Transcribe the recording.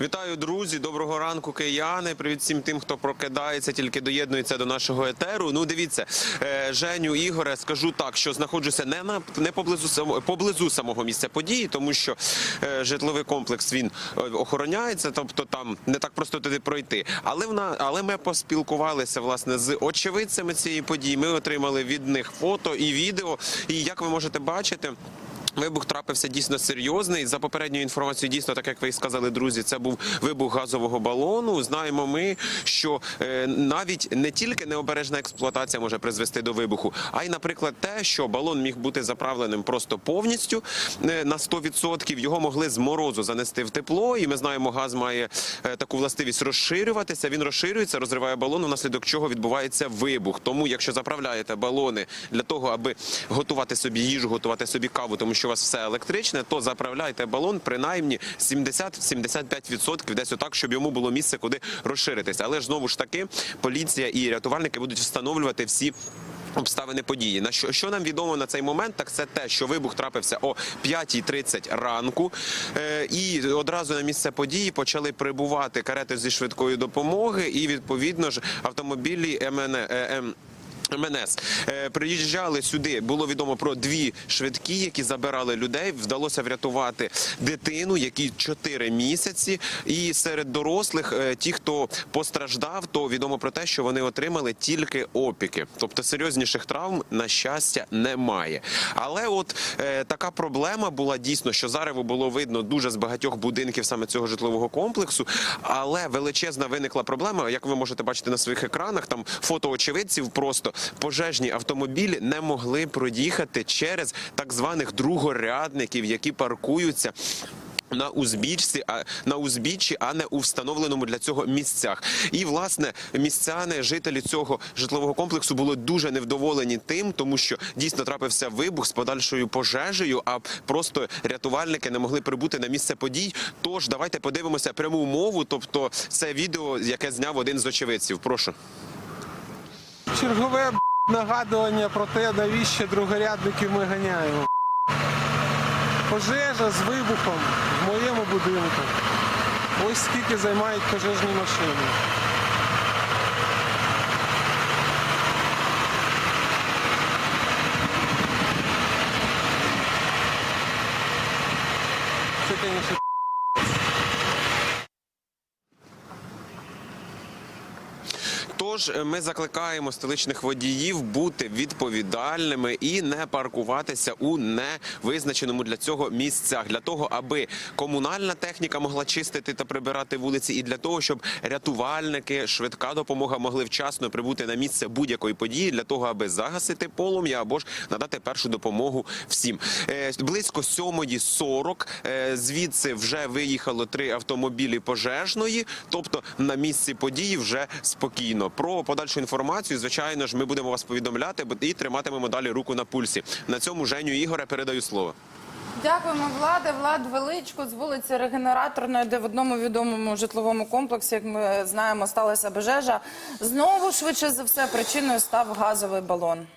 Вітаю, друзі! Доброго ранку, кияни. Привіт всім тим, хто прокидається, тільки доєднується до нашого етеру. Ну, дивіться, е, Женю Ігоре, скажу так, що знаходжуся не на не поблизу поблизу самого місця події, тому що е, житловий комплекс він е, охороняється, тобто там не так просто туди пройти. Але вона, але ми поспілкувалися власне з очевидцями цієї події. Ми отримали від них фото і відео. І як ви можете бачити. Вибух трапився дійсно серйозний. За попередньою інформацією, дійсно, так як ви сказали, друзі, це був вибух газового балону. Знаємо ми, що е, навіть не тільки необережна експлуатація може призвести до вибуху, а й, наприклад, те, що балон міг бути заправленим просто повністю е, на 100%. Його могли з морозу занести в тепло. І ми знаємо, газ має е, таку властивість розширюватися. Він розширюється, розриває балон, внаслідок чого відбувається вибух. Тому, якщо заправляєте балони для того, аби готувати собі їжу, готувати собі каву, тому що у вас все електричне, то заправляйте балон принаймні 70-75% десь отак, щоб йому було місце, куди розширитися. Але знову ж таки поліція і рятувальники будуть встановлювати всі. Обставини події. На що, що нам відомо на цей момент, так це те, що вибух трапився о 5.30 ранку, е, і одразу на місце події почали прибувати карети зі швидкої допомоги, і відповідно ж автомобілі МН, е. МНС Е, приїжджали сюди. Було відомо про дві швидкі, які забирали людей. Вдалося врятувати дитину, якій 4 місяці. І серед дорослих, е, ті, хто постраждав, то відомо про те, що вони отримали тільки опіки. Тобто серйозніших травм, на щастя, немає. Але от е, така проблема була дійсно, що зарево було видно дуже з багатьох будинків саме цього житлового комплексу. Але величезна виникла проблема, як ви можете бачити на своїх екранах, там фото очевидців просто пожежні автомобілі не могли проїхати через так званих другорядників, які паркуються. На узбічці, а на узбіччі, а не у встановленому для цього місцях. І власне містяни, жителі цього житлового комплексу були дуже невдоволені тим, тому що дійсно трапився вибух з подальшою пожежею, а просто рятувальники не могли прибути на місце подій. Тож давайте подивимося пряму мову. Тобто, це відео, яке зняв один з очевидців. Прошу. Чергове нагадування про те, навіщо другорядників ми ганяємо. Пожежа з вибухом в моєму будинку. Ось скільки займають пожежні машини. Це, звісно, Тож е, ми закликаємо столичних водіїв бути відповідальними і не паркуватися у невизначеному для цього місцях, для того, аби комунальна техніка могла чистити та прибирати вулиці, і для того, щоб рятувальники, швидка допомога могли вчасно прибути на місце будь-якої події, для того, аби загасити полум'я або ж надати першу допомогу всім. Е, Близько 7.40 е, звідси вже виїхало три автомобілі пожежної, тобто на місці події вже спокійно. Про подальшу інформацію, звичайно ж, ми будемо вас повідомляти і триматимемо далі руку на пульсі. На цьому Женю Ігоря передаю слово. Дякуємо, влади. Влад Величко з вулиці Регенераторної, де в одному відомому житловому комплексі, як ми знаємо, сталася пожежа. Знову швидше за все причиною став газовий балон.